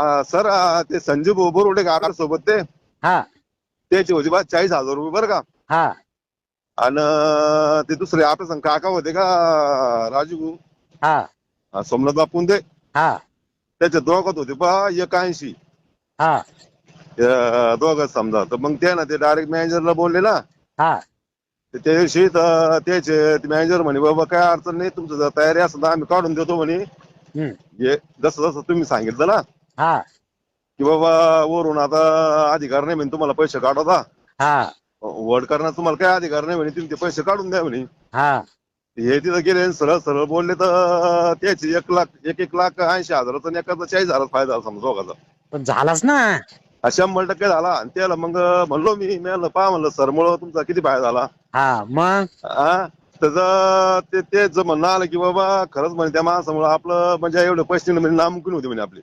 हा, सर आ, ते संजीव बोरुडे गाडा सोबत ते. हा. त्याचे होते बा चाळीस हजार रुपये बरं का? हा. आणि ते दुसरे आपले संग काका होते का राजू? हा. हा, सोमनाथ बापून ते हा. त्याच्या दोघात होते पा एकाऐंशी. हा. दोघं समजा. तर मग ते ना ते डायरेक्ट मॅनेजरला बोलले ना. हा. तर त्या दिवशी तर त्याचे मॅनेजर म्हणे बाबा काय अडचण नाही तुमचं जर तयारी असेल तर आम्ही काढून देतो म्हणे. हम्म. हे जसं जसं तुम्ही सांगितलं ना हा. की बाबा वरून आता अधिकार नाही म्हणे तुम्हाला पैसे काढवता हा. वड करण्यात तुम्हाला काय अधिकार नाही म्हणे तुम्ही ते पैसे काढून द्या म्हणे. हा. हे तिथं गेले आणि सरळ सरळ बोलले तर त्याची एक लाख एक एक लाख ऐंशी हजाराचा आणि एकाचा चाळीस हजाराचा फायदा झाला समजा दोघाचा. पण झालाच ना. हा शंभर टक्के झाला. आणि त्याला मग म्हणलो मी म्हणलं पहा म्हणलं सरमुळं तुमचा किती फायदा झाला? हा मग? हा त्याचं ते तेच म्हणणं आलं की बाबा खरंच म्हणे त्या माणसामुळे आपलं म्हणजे एवढे पैसे म्हणजे नामुमकीन होते म्हणे आपले.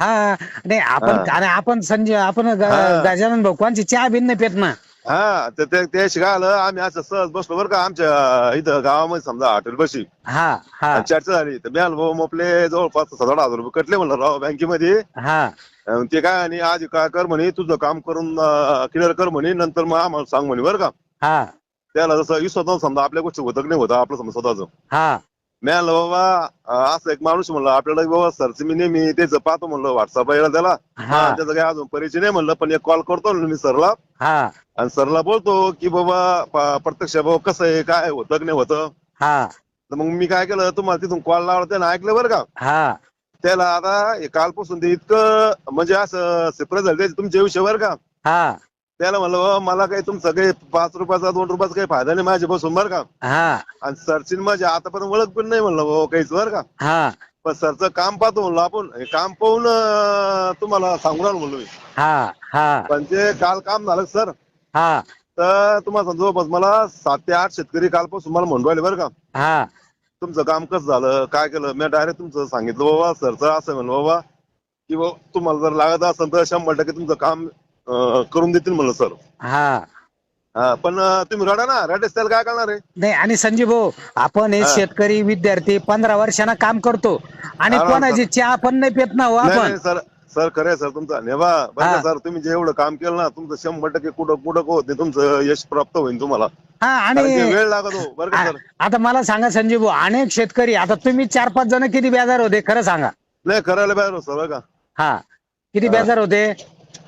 हा नाही आपण हा. आणि आपण संजय आपण ग- हा. गजानन कोणची चहा बिन नाही पेत ना. हा तर ते ते शिकायला आम्ही असं सहज बसलो बरं का आमच्या इथं गावामध्ये समजा हॉटेल बशी. हा हा. आणि चर्चा झाली. तर मॅल भाऊ आपले जवळपास सात हजार रुपये कटले म्हणलं राव बँकेमध्ये. हा. अन ते काय आणि आज काय कर म्हणे तुझं काम करून क्लिअर कर म्हणे नंतर मग आम्हाला सांग म्हणे बरं का. हा. त्याला जसं विश्वास नव्हता समजा आपल्या गोष्टी होतं की नाही होतं आपलं समजा स्वतःच. हा. मी म्हणलं बाबा असं एक माणूस म्हणलं आपल्याला बाबा सरच मी नेहमी त्याचं पाहतो म्हणलं व्हॉट्सअप यायला त्याला. हा. त्याचा काही अजून परिचय नाही म्हणलं पण एक कॉल करतो म्हणलं मी सरला. हा. आणि सरला बोलतो की बाबा प- प्रत्यक्ष बाबा कसं आहे काय होतं की नाही होतं? हा. तर मग मी काय केलं तुम्हाला तिथून कॉल लावला त्यानं ऐकलं बरं का? हा. त्याला आता हे कालपासून ते इतकं म्हणजे असं सिप्र झालं त्याचे तुमच्या विषय बरं का? हा. त्याला म्हणलं मला काही तुमचं काही पाच रुपयाचा दोन रुपयाचा काही फायदा नाही माझ्या बसून बरं का? हा. आणि सरची माझी आतापर्यंत ओळख पण नाही म्हणलं बाबा काहीच बरं का? हा. पण सरचं काम पाहतो म्हणलं आपण. हे काम पाहून अं, तुम्हाला सांगणार म्हणलो मी. हा हा. पण ते काल काम झालं सर. हा. तर तुम्हाला सांगतो जवळपास मला सात ते आठ शेतकरी कालपासून मला म्हणून राहिले बरं का? हा. तुमचं काम कसं झालं काय केलं? मी डायरेक्ट तुमचं सांगितलं बाबा सरचं असं म्हणलं बाबा की बाबा तुम्हाला जर लागत असेल तर शंभर टक्के तुमचं काम अं, करून देतील म्हणलं सर. हा. हा पण अं, तुम्ही रडा ना. रडेस त्याला काय करणार आहे? नाही आणि संजीव भाऊ आपण हे हा. शेतकरी विद्यार्थी पंधरा वर्षांना काम करतो. आणि हा कोणाची चहा पण नाही पेत ना हो नाही आपण. नाही, सर. सर खरं आहे सर तुमचा नेवा. बरं हा. का सर तुम्ही जे एवढं काम केलं ना तुमचं शंभर टक्के कुठं कुठं होत नाही तुमचं यश प्राप्त होईल तुम्हाला. हा कारण की आणि वेळ लागत हो बरं का आ- सर? आता मला सांगा संजीव भाऊ अनेक शेतकरी आता तुम्ही चार पाच जण किती बेजार होते खरं सांगा. नाही करायला पाहिजे सर बरं का. हा. किती. बेजार होते?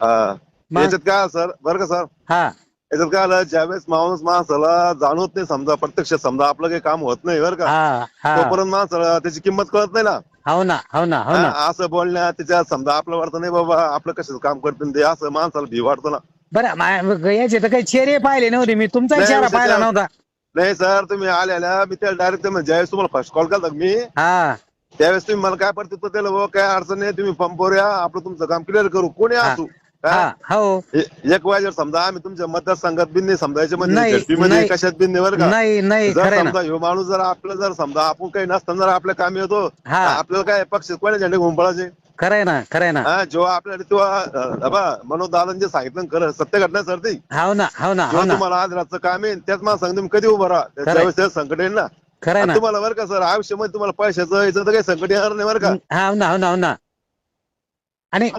हा. मग? याच्यात काय सर? बरं का सर? हा. याच्यात काय आलं? ज्यावेळेस माणूस माणसाला जाणवत नाही समजा प्रत्यक्ष समजा आपलं काही काम होत नाही बरं का? हा हा. तोपर्यंत माणसाला त्याची किंमत कळत नाही ना? हो ना हो ना हो ना. हा, असं बोलण्यात त्याच्यात समजा आपलं वाटतं नाही बाबा आपलं कशाचं काम करतील ते असं माणसाला भी वाटतं ना? बरं मा- याचे तर काही चेहरे पाहिले नव्हते मी तुमचा नाही, चेहरा पाहिला नव्हता. नाही सर तुम्ही आलेल्या मी त्याला डायरेक्ट ज्यावेळेस तुम्हाला फर्स्ट कॉल केला मी? हा. त्यावेळेस तुम्ही मला काय पडते तर त्याला बाबा काय अडचण नाही तुम्ही पंपवर या आपलं तुमचं काम क्लिअर करू. कोणी हा. असू हा? एक वाजेवर समजा आम्ही तुमच्या मतदारसंघात बिन समजा नाही, याच्यामध्ये मध्ये नाही. कशात बिन नाही बरं का? नाही नाही जर खरंय ना. समजा ह्यो माणूस जर आपलं जर समजा आपण काही नसताना जर आपल्या कामी येतो हा. आपल्याला काय पक्ष कोणा झेंडे घुम पडायचे खरंय ना खरंय ना. हा जेव्हा आपल्याला तेव्हा मनोज दादांनी जे सांगितलं ना खरं सत्य घटना सर ती. हो ना हो ना हो जेव्हा ना. तुम्हाला आज रातचं काम येईल त्याच मला सांग तुम्ही कधी उभं राहा? खरंय. त्यावेळेस त्याचं संकट येईल ना. खरंय आणि ना. तुम्हाला बरं का सर आयुष्यामध्ये तुम्हाला पैशाचं याचं तर काही संकट येणार नाही बरं का? हा हो ना हो ना हो ना. आणि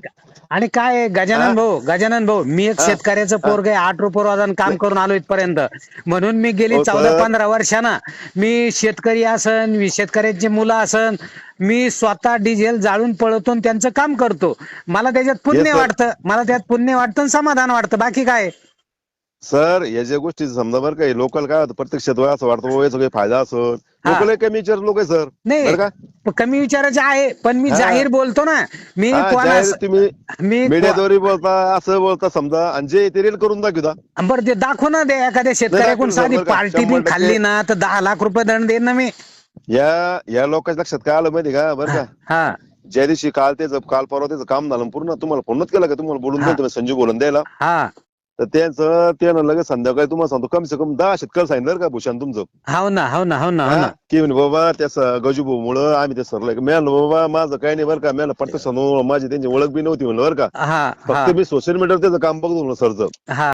आणि काय आहे, गजानन? भाऊ गजानन भाऊ मी एक हा. शेतकऱ्याचं पोरग आहे आठ रुपये काम करून आलो इथपर्यंत. म्हणून मी गेली हो, चौदा पंधरा वर्षांना. मी शेतकरी असन मी शेतकऱ्यांची मुलं असन मी स्वतः डिझेल जाळून पळवतो आणि त्यांचं काम करतो. मला त्याच्यात पुण्य Yes, sir. वाटतं मला त्यात पुण्य वाटतं आणि समाधान वाटतं. बाकी काय? सर या ज्या गोष्टी समजा बरं का लोकल काय होतं प्रत्यक्षात वय असं वाटतं याचा काही फायदा असं हा. लोकल कमी विचार लोक आहे सर. नाही बरं का? प- कमी विचाराचे आहे पण मी हा. जाहीर बोलतो ना. मी हा, जाहीर तुम्ही. मी मीडियाद्वारे बोलता असं बोलता समजा आणि जे ते रील करून दाखवता. बरं ते दाखव ना दे एखाद्या शेतकऱ्याकडून साधी पार्टी शंभर बी टक्के. खाल्ली ना तर दहा लाख रुपये दंड देईन ना मी. या या लोकांच्या लक्षात काय आलं माहिती का? बरं का? हा. ज्या दिवशी काल त्याचं काल परवा त्याचं काम झालं पूर्ण तुम्हाला फोनच केला का? तुम्हाला बोलून हा. द्यायला तुम्ही संजू बोलून द्यायला. हा. तर त्यांचं त्यानं लगेच संध्याकाळी तुम्हाला सांगतो. कम से कम दहा शेतकरी सांगितलं बरं का भूषण तुमचं. हो ना हो ना हो ना हो हा, ना. की म्हणे बाबा त्या गजूभाऊ मुळे आम्ही ते सरला मिळालं बाबा माझं काही नाही बरं का. मिळालं पटकन माझी त्यांची ओळख बी नव्हती म्हणलं बरं का. हा हा. फक्त मी सोशल मीडियावर त्याचं काम बघतो म्हणलं सरचं. हा.